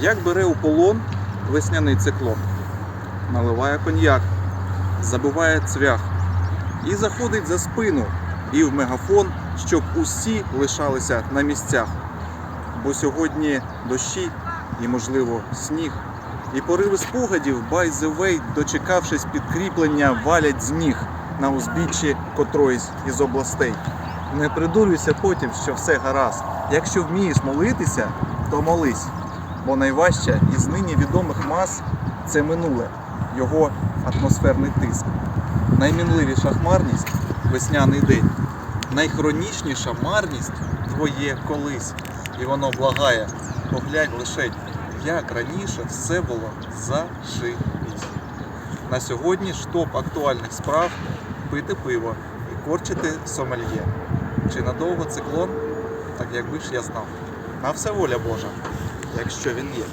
Як бере у полон весняний циклон, наливає коньяк, забиває цвях і заходить за спину і в мегафон, щоб усі лишалися на місцях. Бо сьогодні дощі і, можливо, сніг. І пориви спогадів, way, дочекавшись підкріплення, валять з ніг на узбіччі котроїсь із областей. Не придурюйся потім, що все гаразд. Якщо вмієш молитися, то молись. Бо найважче із нині відомих мас це минуле, його атмосферний тиск. Наймінливіша хмарність весняний день. Найхронічніша марність твоє колись. І воно благає. Поглянь лише, як раніше все було зашибісь. На сьогодні ж топ актуальних справ пити пиво і корчити сомельє. Чи надовго циклон? Так якби ж я знав. На все воля Божа, якщо він є.